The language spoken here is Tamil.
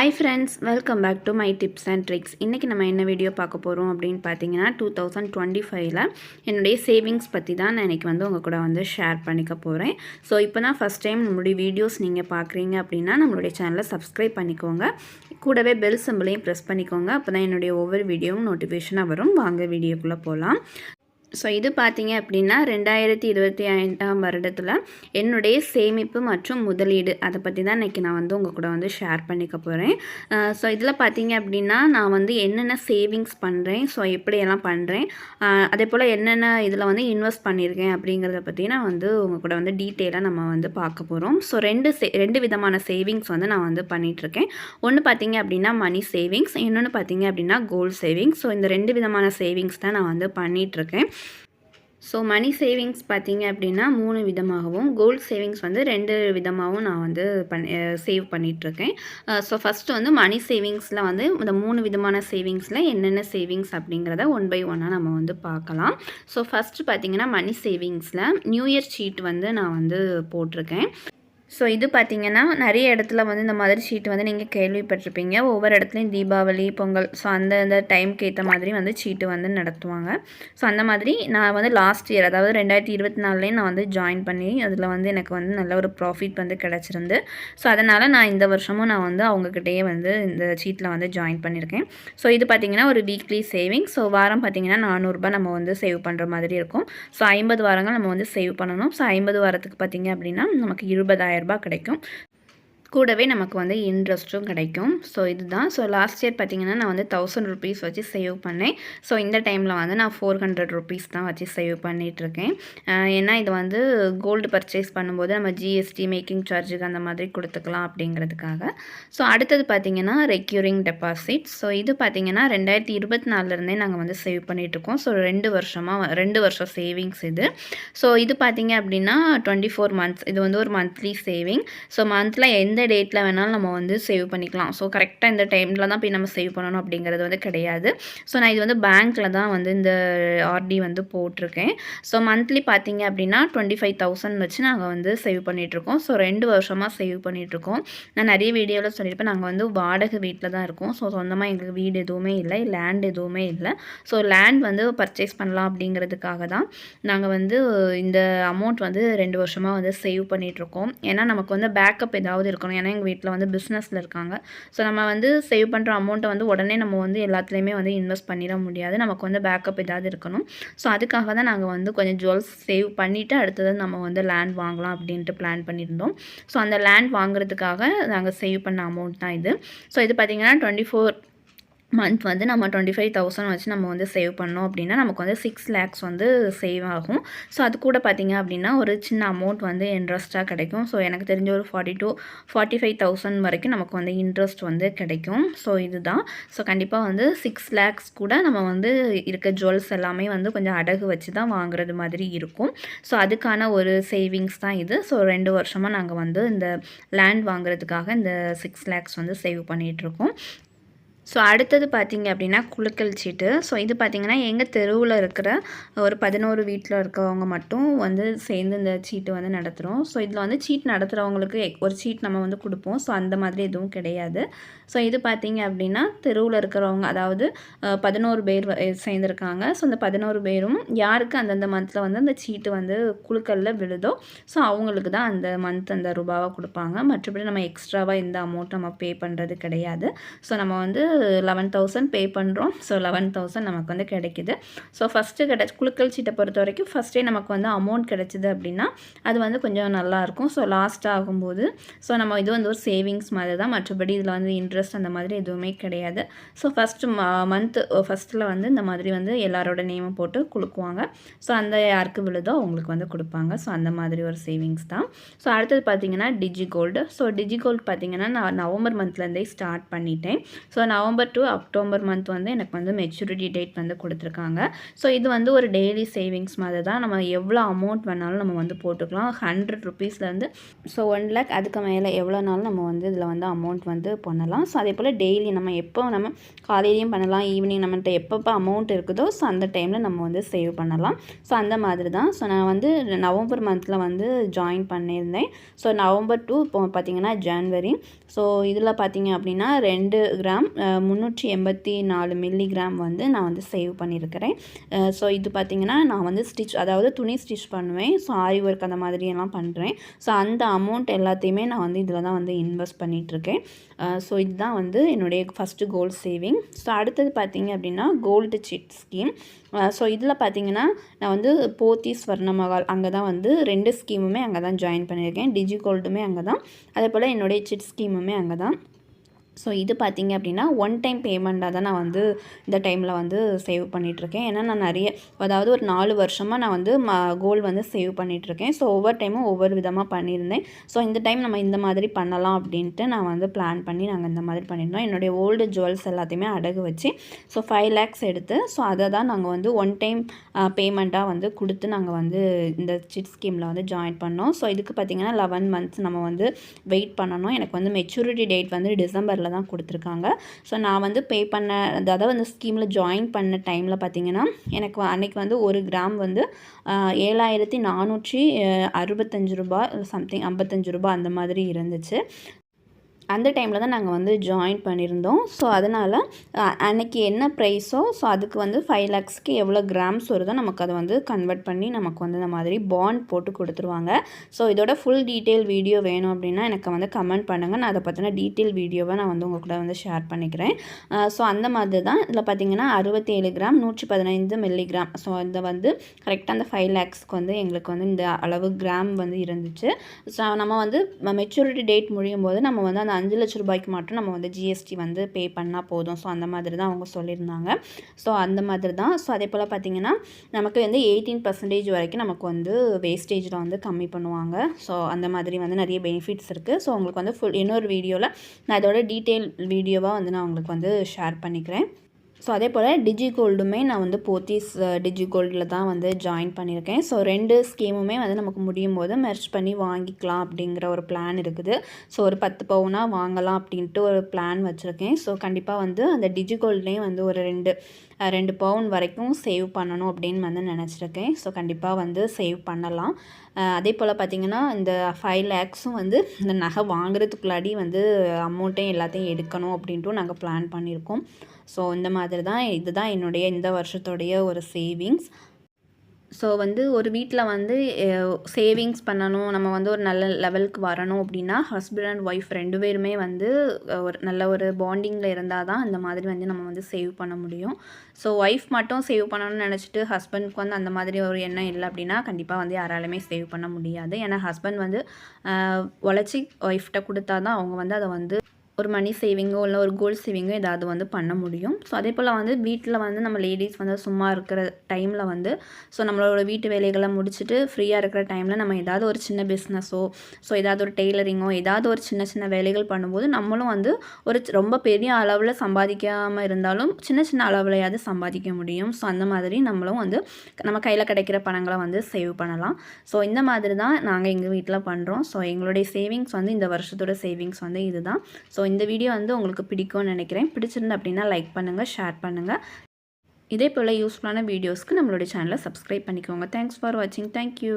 Hi friends welcome back to my tips and tricks இன்றைக்கி நம்ம என்ன வீடியோ பார்க்க போகிறோம் அப்படின்னு பார்த்தீங்கன்னா டூ தௌசண்ட் டுவெண்ட்டி ஃபைவ்ல என்னுடைய சேவிங்ஸ் பற்றி தான் நான் இன்றைக்கி வந்து உங்கள் கூட வந்து ஷேர் பண்ணிக்க போகிறேன் ஸோ இப்போ தான் ஃபஸ்ட் டைம் நம்மளுடைய வீடியோஸ் நீங்கள் பார்க்குறீங்க அப்படின்னா நம்மளுடைய சேனலை சப்ஸ்கிரைப் பண்ணிக்கோங்க. கூடவே பெல் சிம்பிளையும் ப்ரெஸ் பண்ணிக்கோங்க. அப்போ தான் என்னுடைய ஒவ்வொரு வீடியோவும் நோட்டிஃபிகேஷனாக வரும். வாங்க வீடியோக்குள்ளே போகலாம் ஸோ இது பார்த்தீங்க அப்படின்னா ரெண்டாயிரத்தி இருபத்தி ஐந்தாம் வருடத்தில் என்னுடைய சேமிப்பு மற்றும் முதலீடு. அதை பற்றி தான் இன்றைக்கி நான் வந்து உங்கள் கூட வந்து ஷேர் பண்ணிக்க போகிறேன் ஸோ இதில் பார்த்தீங்க அப்படின்னா நான் வந்து என்னென்ன சேவிங்ஸ் பண்ணுறேன் ஸோ எப்படியெல்லாம் பண்ணுறேன் அதே போல் என்னென்ன இதில் வந்து இன்வெஸ்ட் பண்ணியிருக்கேன் அப்படிங்கிறத பற்றி நான் வந்து உங்கள் கூட வந்து டீட்டெயிலாக நம்ம வந்து பார்க்க போகிறோம் ஸோ ரெண்டு சே ரெண்டு விதமான சேவிங்ஸ் வந்து நான் வந்து பண்ணிகிட்ருக்கேன் ஒன்று பார்த்தீங்க அப்படின்னா மணி சேவிங்ஸ் இன்னொன்று பார்த்தீங்க அப்படின்னா கோல்டு சேவிங்ஸ் ஸோ இந்த ரெண்டு விதமான சேவிங்ஸ் தான் நான் வந்து பண்ணிகிட்ருக்கேன் ஸோ மணி சேவிங்ஸ் பார்த்தீங்க அப்படின்னா மூணு விதமாகவும் கோல்டு சேவிங்ஸ் வந்து ரெண்டு விதமாகவும் நான் வந்து பண்ணி சேவ் பண்ணிகிட்ருக்கேன் ஸோ ஃபஸ்ட்டு வந்து மணி சேவிங்ஸில் வந்து இந்த மூணு விதமான சேவிங்ஸில் என்னென்ன சேவிங்ஸ் அப்படிங்கிறத ஒன் பை ஒன்னாக நம்ம வந்து பார்க்கலாம். ஸோ ஃபஸ்ட்டு பார்த்தீங்கன்னா மணி சேவிங்ஸில் நியூ இயர் ஷீட் வந்து நான் வந்து போட்டிருக்கேன். ஸோ இது பார்த்திங்கன்னா நிறைய இடத்துல வந்து இந்த மாதிரி சீட்டு வந்து நீங்கள் கேள்விப்பட்டிருப்பீங்க. ஒவ்வொரு இடத்துலையும் தீபாவளி பொங்கல் ஸோ அந்த அந்த டைமுக்கு ஏற்ற மாதிரி வந்து சீட்டு வந்து நடத்துவாங்க. ஸோ அந்த மாதிரி நான் வந்து லாஸ்ட் இயர் அதாவது ரெண்டாயிரத்தி இருபத்தி நாலுலேயும் நான் வந்து ஜாயின் பண்ணி அதில் வந்து எனக்கு வந்து நல்ல ஒரு ப்ராஃபிட் வந்து கிடச்சிருந்து ஸோ அதனால் நான் இந்த வருஷமும் நான் வந்து அவங்கக்கிட்டேயே வந்து இந்த சீட்டில் வந்து ஜாயின் பண்ணியிருக்கேன் ஸோ இது பார்த்திங்கன்னா ஒரு வீக்லி சேவிங் ஸோ வாரம் பார்த்திங்கன்னா நானூறுரூபா நம்ம வந்து சேவ் பண்ணுற மாதிரி இருக்கும். ஸோ ஐம்பது வாரங்கள் நம்ம வந்து சேவ் பண்ணணும். ஸோ ஐம்பது வாரத்துக்கு பார்த்திங்க அப்படின்னா நமக்கு இருபதாயிரம் ரூபாய் கிடைக்கும். கூடவே நமக்கு வந்து இன்ட்ரெஸ்ட்டும் கிடைக்கும். ஸோ இதுதான். ஸோ லாஸ்ட் இயர் பார்த்திங்கன்னா நான் வந்து தௌசண்ட் ருபீஸ் வச்சு சேவ் பண்ணேன். ஸோ இந்த டைமில் வந்து நான் ஃபோர் ஹண்ட்ரட் ருபீஸ் தான் வச்சு சேவ் பண்ணிகிட்ருக்கேன் ஏன்னா இது வந்து கோல்டு பர்ச்சேஸ் பண்ணும்போது நம்ம ஜிஎஸ்டி மேக்கிங் சார்ஜுக்கு அந்த மாதிரி கொடுத்துக்கலாம் அப்படிங்கிறதுக்காக. ஸோ அடுத்தது பார்த்திங்கன்னா ரெக்யூரிங் டெபாசிட் ஸோ இது பார்த்திங்கன்னா ரெண்டாயிரத்தி இருபத்தி நாலுலேருந்தே நாங்கள் வந்து சேவ் பண்ணிகிட்ருக்கோம் ஸோ ரெண்டு வருஷமாக ரெண்டு வருஷம் சேவிங்ஸ் இது. ஸோ இது பார்த்திங்க அப்படின்னா டுவெண்ட்டி ஃபோர் மந்த்ஸ் இது வந்து ஒரு மந்த்லி சேவிங் ஸோ மந்தில் எந்த எந்த டேட்டில் வேணாலும் நம்ம வந்து சேவ் பண்ணிக்கலாம். ஸோ கரெக்டாக இந்த டைமில் தான் போய் நம்ம சேவ் பண்ணணும் அப்படிங்கிறது வந்து கிடையாது. ஸோ நான் இது வந்து பேங்க்கில் தான் வந்து இந்த ஆர்டி வந்து போட்டிருக்கேன். ஸோ மந்த்லி பார்த்தீங்க அப்படின்னா டுவெண்ட்டி ஃபைவ் தௌசண்ட் வச்சு நாங்கள் வந்து சேவ் பண்ணிகிட்ருக்கோம் ஸோ ரெண்டு வருஷமாக சேவ் பண்ணிகிட்ருக்கோம் நான் நிறைய வீடியோவில் சொல்லியிருப்பேன். நாங்கள் வந்து வாடகை வீட்டில் தான் இருக்கோம். ஸோ சொந்தமாக எங்களுக்கு வீடு எதுவுமே இல்லை லேண்ட் எதுவுமே இல்லை. ஸோ லேண்ட் வந்து பர்ச்சேஸ் பண்ணலாம் அப்படிங்கிறதுக்காக தான் நாங்கள் வந்து இந்த அமௌண்ட் வந்து ரெண்டு வருஷமாக வந்து சேவ் பண்ணிகிட்ருக்கோம் ஏன்னா நமக்கு வந்து பேக்கப் ஏதாவது இருக்கணும். இருக்கணும் ஏன்னா எங்கள் வீட்டில் வந்து பிஸ்னஸில் இருக்காங்க. ஸோ நம்ம வந்து சேவ் பண்ணுற அமௌண்ட்டை வந்து உடனே நம்ம வந்து எல்லாத்துலேயுமே வந்து இன்வெஸ்ட் பண்ணிட முடியாது. நமக்கு வந்து பேக்கப் ஏதாவது இருக்கணும். ஸோ அதுக்காக தான் நாங்கள் வந்து கொஞ்சம் ஜுவல்ஸ் சேவ் பண்ணிவிட்டு அடுத்தது நம்ம வந்து லேண்ட் வாங்கலாம் அப்படின்ட்டு பிளான் பண்ணியிருந்தோம். ஸோ அந்த லேண்ட் வாங்குறதுக்காக நாங்கள் சேவ் பண்ண அமௌண்ட் தான் இது. ஸோ இது பார்த்திங்கன்னா டுவெண்ட்டி ஃபோர் மந்த் வந்து நம்ம டுவெண்ட்டி ஃபைவ் தௌசண்ட் வச்சு நம்ம வந்து சேவ் பண்ணோம் அப்படின்னா நமக்கு வந்து சிக்ஸ் லேக்ஸ் வந்து சேவ் ஆகும். ஸோ அது கூட பார்த்திங்க அப்படின்னா ஒரு சின்ன அமௌண்ட் வந்து இன்ட்ரெஸ்ட்டாக கிடைக்கும். ஸோ எனக்கு தெரிஞ்ச ஒரு forty to forty five thousand வரைக்கும் நமக்கு வந்து இன்ட்ரெஸ்ட் வந்து கிடைக்கும். ஸோ இதுதான். ஸோ கண்டிப்பாக வந்து சிக்ஸ் லேக்ஸ் கூட நம்ம வந்து இருக்க ஜுவல்ஸ் எல்லாமே வந்து கொஞ்சம் அடகு வச்சு தான் வாங்குறது மாதிரி இருக்கும். ஸோ அதுக்கான ஒரு சேவிங்ஸ் தான் இது. ஸோ ரெண்டு வருஷமாக நாங்கள் வந்து இந்த லேண்ட் வாங்குறதுக்காக இந்த சிக்ஸ் லேக்ஸ் வந்து சேவ் பண்ணிகிட்ருக்கோம் ஸோ அடுத்தது பார்த்திங்க அப்படின்னா குழுக்கள் சீட்டு. ஸோ இது பார்த்திங்கன்னா எங்கள் தெருவில் இருக்கிற ஒரு பதினோரு வீட்டில் இருக்கிறவங்க மட்டும் வந்து சேர்ந்து இந்த சீட்டு வந்து நடத்துகிறோம் ஸோ இதில் வந்து சீட் நடத்துகிறவங்களுக்கு ஒரு சீட் நம்ம வந்து கொடுப்போம். ஸோ அந்த மாதிரி எதுவும் கிடையாது. ஸோ இது பார்த்திங்க அப்படின்னா தெருவில் இருக்கிறவங்க அதாவது பதினோரு பேர் சேர்ந்துருக்காங்க. ஸோ அந்த பதினோரு பேரும் யாருக்கு அந்தந்த மந்தில் வந்து அந்த சீட்டு வந்து குழுக்களில் விழுதோ ஸோ அவங்களுக்கு தான் அந்த மந்த் அந்த ரூபாவை கொடுப்பாங்க. மற்றபடி நம்ம எக்ஸ்ட்ராவாக எந்த அமௌண்ட் நம்ம பே பண்ணுறது கிடையாது. ஸோ நம்ம வந்து லெவன் தௌசண்ட் பே பண்ணுறோம் ஸோ லெவன் தௌசண்ட் நமக்கு வந்து கிடைக்கிது. ஸோ ஃபஸ்ட்டு கிடச்சி குழுக்கள் சீட்டை பொறுத்த வரைக்கும் ஃபஸ்ட்டே நமக்கு வந்து அமௌண்ட் கிடச்சிது அப்படின்னா அது வந்து கொஞ்சம் நல்லாயிருக்கும் ஸோ லாஸ்ட் ஆகும்போது ஸோ நம்ம இது வந்து ஒரு சேவிங்ஸ் மாதிரி தான் மற்றபடி இதில் வந்து இன்ட்ரெஸ்ட் அந்த மாதிரி எதுவுமே கிடையாது. ஸோ ஃபஸ்ட்டு மந்த்து ஃபஸ்ட்டில் வந்து இந்த மாதிரி வந்து எல்லாரோட நேமை போட்டு கொடுக்குவாங்க ஸோ அந்த யாருக்கு விழுதோ அவங்களுக்கு வந்து கொடுப்பாங்க. ஸோ அந்த மாதிரி ஒரு சேவிங்ஸ் தான். ஸோ அடுத்தது பார்த்தீங்கன்னா digi gold so digi gold பார்த்தீங்கன்னா நான் நவம்பர் மந்த்லேருந்தே ஸ்டார்ட் பண்ணிட்டேன். So November November to October month வந்து எனக்கு வந்து மெச்சூரிட்டி டேட் வந்து கொடுத்துருக்காங்க. ஸோ இது வந்து ஒரு டெய்லி சேவிங்ஸ் மாதிரி தான். நம்ம எவ்வளோ அமௌண்ட் வேணாலும் நம்ம வந்து போட்டுக்கலாம். ஹண்ட்ரட் ருபீஸ்லேருந்து ஸோ ஒன் லேக் அதுக்கு மேலே எவ்வளோனாலும் நம்ம வந்து இதில் வந்து அமௌண்ட் வந்து பண்ணலாம். ஸோ அதே போல் டெய்லி நம்ம எப்போ நம்ம காலையிலையும் பண்ணலாம் ஈவினிங் நம்மகிட்ட எப்பப்போ அமௌண்ட் இருக்குதோ ஸோ அந்த டைமில் நம்ம வந்து சேவ் பண்ணலாம். ஸோ அந்த மாதிரி தான். ஸோ நான் வந்து நவம்பர் மந்தில் வந்து ஜாயின் பண்ணியிருந்தேன். ஸோ நவம்பர் டூ இப்போ பார்த்தீங்கன்னா ஜான்வரி ஸோ இதில் பார்த்தீங்க அப்படின்னா ரெண்டு கிராம் முந்நூற்றி எண்பத்தி நாலு மில்லிகிராம் வந்து நான் வந்து சேவ் பண்ணியிருக்கிறேன் ஸோ இது பார்த்திங்கன்னா நான் வந்து ஸ்டிச் அதாவது துணி ஸ்டிச் பண்ணுவேன். ஸோ ஆரி ஒர்க் அந்த மாதிரியெல்லாம் பண்ணுறேன் ஸோ அந்த அமௌண்ட் எல்லாத்தையுமே நான் வந்து இதில் தான் வந்து இன்வெஸ்ட் பண்ணிகிட்ருக்கேன் ஸோ இதுதான் வந்து என்னுடைய ஃபஸ்ட்டு கோல்டு சேவிங் ஸோ அடுத்தது பார்த்திங்க அப்படின்னா கோல்டு சிட் ஸ்கீம் ஸோ இதில் பார்த்தீங்கன்னா நான் வந்து போத்தி ஸ்வர்ணமகால் அங்கே தான் வந்து ரெண்டு ஸ்கீமுமே அங்கே தான் ஜாயின் பண்ணியிருக்கேன். டிஜி கோல்டுமே அங்கே தான் அதே போல் என்னுடைய சிட் ஸ்கீமுமே அங்கே தான் ஸோ இது பார்த்திங்க அப்படின்னா ஒன் டைம் பேமெண்ட்டாக தான் நான் வந்து இந்த டைமில் வந்து சேவ் பண்ணிகிட்ருக்கேன் ஏன்னா நான் நிறைய அதாவது ஒரு நாலு வருஷமாக நான் வந்து ம கோல்டு வந்து சேவ் பண்ணிகிட்ருக்கேன் ஸோ ஒவ்வொரு டைமும் ஒவ்வொரு விதமாக பண்ணியிருந்தேன். ஸோ இந்த டைம் நம்ம இந்த மாதிரி பண்ணலாம் அப்படின்ட்டு நான் வந்து பிளான் பண்ணி நாங்கள் இந்த மாதிரி பண்ணியிருந்தோம். என்னுடைய ஓல்டு ஜுவல்ஸ் எல்லாத்தையுமே அடகு வச்சு ஸோ ஃபைவ் லேக்ஸ் எடுத்து ஸோ அதை தான் நாங்கள் வந்து ஒன் டைம் பேமெண்ட்டாக வந்து கொடுத்து நாங்கள் வந்து இந்த சிட் ஸ்கீமில் வந்து ஜாயின் பண்ணோம். ஸோ இதுக்கு பார்த்திங்கன்னா லெவன் மந்த்ஸ் நம்ம வந்து வெயிட் பண்ணணும். எனக்கு வந்து மெச்சூரிட்டி டேட் வந்து டிசம்பர் டிசம்பரில் தான் கொடுத்துருக்காங்க. ஸோ நான் வந்து பே பண்ண அதாவது அந்த ஸ்கீமில் ஜாயின் பண்ண டைமில் பார்த்திங்கன்னா எனக்கு அன்றைக்கி வந்து ஒரு கிராம் வந்து ஏழாயிரத்தி நானூற்றி அறுபத்தஞ்சு ரூபா சம்திங் ஐம்பத்தஞ்சு ரூபா அந்த மாதிரி இருந்துச்சு. அந்த டைமில் தான் நாங்கள் வந்து ஜாயின் பண்ணியிருந்தோம். ஸோ அதனால் அன்னைக்கு என்ன ப்ரைஸோ ஸோ அதுக்கு வந்து ஃபைவ் லேக்ஸ்க்கு எவ்வளோ கிராம்ஸ் வருதோ நமக்கு அதை வந்து கன்வெர்ட் பண்ணி நமக்கு வந்து இந்த மாதிரி பாண்ட் போட்டு கொடுத்துருவாங்க. ஸோ இதோட ஃபுல் டீட்டெயில் வீடியோ வேணும் அப்படின்னா எனக்கு வந்து கமெண்ட் பண்ணுங்கள் நான் அதை பற்றின டீட்டெயில் வீடியோவை நான் வந்து உங்கள் கூட வந்து ஷேர் பண்ணிக்கிறேன். ஸோ அந்த மாதிரி தான். இதில் பார்த்தீங்கன்னா அறுபத்தேழு கிராம் நூற்றி பதினைந்து மில்லிகிராம் ஸோ இதை வந்து கரெக்டாக அந்த ஃபைவ் லேக்ஸ்க்கு வந்து எங்களுக்கு வந்து இந்த அளவு கிராம் வந்து இருந்துச்சு. ஸோ நம்ம வந்து மெச்சூரிட்டி டேட் முடியும் போது நம்ம வந்து அந்த அஞ்சு லட்ச ரூபாய்க்கு மட்டும் நம்ம வந்து ஜிஎஸ்டி வந்து பே பண்ணால் போதும். ஸோ அந்த மாதிரி தான் அவங்க சொல்லியிருந்தாங்க. ஸோ அந்த மாதிரி தான். ஸோ அதே போல் பார்த்திங்கன்னா நமக்கு வந்து எயிட்டீன் பர்சன்டேஜ் வரைக்கும் நமக்கு வந்து வேஸ்டேஜில் வந்து கம்மி பண்ணுவாங்க. ஸோ அந்த மாதிரி வந்து நிறைய பெனிஃபிட்ஸ் இருக்குது ஸோ உங்களுக்கு வந்து ஃபுல் இன்னொரு வீடியோவில் நான் இதோட டீட்டெயில் வீடியோவாக வந்து நான் உங்களுக்கு வந்து ஷேர் பண்ணிக்கிறேன். ஸோ அதே போல் டிஜி கோல்டுமே நான் வந்து போத்திஸ் டிஜி கோல்டில் தான் வந்து ஜாயின் பண்ணியிருக்கேன். ஸோ ரெண்டு ஸ்கீமுமே வந்து நமக்கு முடியும் போது மெர்ச் பண்ணி வாங்கிக்கலாம் அப்படிங்கிற ஒரு பிளான் இருக்குது. ஸோ ஒரு பத்து பவுனாக வாங்கலாம் அப்படின்ட்டு ஒரு பிளான் வச்சுருக்கேன். ஸோ கண்டிப்பாக வந்து அந்த டிஜி கோல்ட்லேயும் வந்து ஒரு ரெண்டு ரெண்டு பவுன் வரைக்கும் சேவ் பண்ணணும் அப்படின்னு வந்து நினச்சிருக்கேன். ஸோ கண்டிப்பாக வந்து சேவ் பண்ணலாம். அதே போல் பார்த்திங்கன்னா இந்த ஃபைவ் லேக்ஸும் வந்து இந்த நகை வாங்குறதுக்குள்ளாடி வந்து அமௌண்ட்டையும் எல்லாத்தையும் எடுக்கணும் அப்படின்ட்டும் நாங்கள் பிளான் பண்ணியிருக்கோம். ஸோ இந்த மாதிரி தான் இதுதான் என்னுடைய இந்த வருஷத்துடைய ஒரு சேவிங்ஸ் ஸோ வந்து ஒரு வீட்டில் வந்து சேவிங்ஸ் பண்ணணும் நம்ம வந்து ஒரு நல்ல லெவலுக்கு வரணும் அப்படின்னா ஹஸ்பண்ட் அண்ட் ஒய்ஃப் ரெண்டு பேருமே வந்து ஒரு நல்ல ஒரு பாண்டிங்கில் இருந்தால் தான் அந்த மாதிரி வந்து நம்ம வந்து சேவ் பண்ண முடியும். ஸோ ஒய்ஃப் மட்டும் சேவ் பண்ணணும்னு நினச்சிட்டு ஹஸ்பண்ட்க்கு வந்து அந்த மாதிரி ஒரு எண்ணம் இல்லை அப்படின்னா கண்டிப்பாக வந்து யாராலுமே சேவ் பண்ண முடியாது. ஏன்னா ஹஸ்பண்ட் வந்து உழைச்சி ஒய்ஃப்கிட்ட கொடுத்தா தான் அவங்க வந்து அதை வந்து ஒரு மணி சேவிங்கோ இல்லை ஒரு கோல்ட் சேவிங்கோ ஏதாவது வந்து பண்ண முடியும். ஸோ அதே போல் வந்து வீட்டில் வந்து நம்ம லேடிஸ் வந்து சும்மா இருக்கிற டைமில் வந்து ஸோ நம்மளோட வீட்டு வேலைகளை முடிச்சுட்டு ஃப்ரீயாக இருக்கிற டைமில் நம்ம ஏதாவது ஒரு சின்ன பிஸ்னஸோ ஸோ ஏதாவது ஒரு டெய்லரிங்கோ ஏதாவது ஒரு சின்ன சின்ன வேலைகள் பண்ணும்போது நம்மளும் வந்து ஒரு ரொம்ப பெரிய அளவில் சம்பாதிக்காமல் இருந்தாலும் சின்ன சின்ன அளவுலையாவது சம்பாதிக்க முடியும். ஸோ அந்த மாதிரி நம்மளும் வந்து நம்ம கையில் கிடைக்கிற பணங்களை வந்து சேவ் பண்ணலாம். ஸோ இந்த மாதிரி தான் நாங்கள் எங்கள் வீட்டில் பண்ணுறோம் ஸோ எங்களுடைய சேவிங்ஸ் வந்து இந்த வருஷத்தோட சேவிங்ஸ் வந்து இதுதான். ஸோ இந்த வீடியோ வந்து உங்களுக்கு பிடிக்கும்னு நினைக்கிறேன். பிடிச்சிருந்து அப்படின்னா லைக் பண்ணுங்கள் ஷேர் பண்ணுங்கள் இதே போல் யூஸ்ஃபுல்லான வீடியோஸ்க்கு நம்மளுடைய சேனலை சப்ஸ்கிரைப் பண்ணிக்கோங்க. தேங்க்ஸ் ஃபார் வாட்சிங் தேங்க்யூ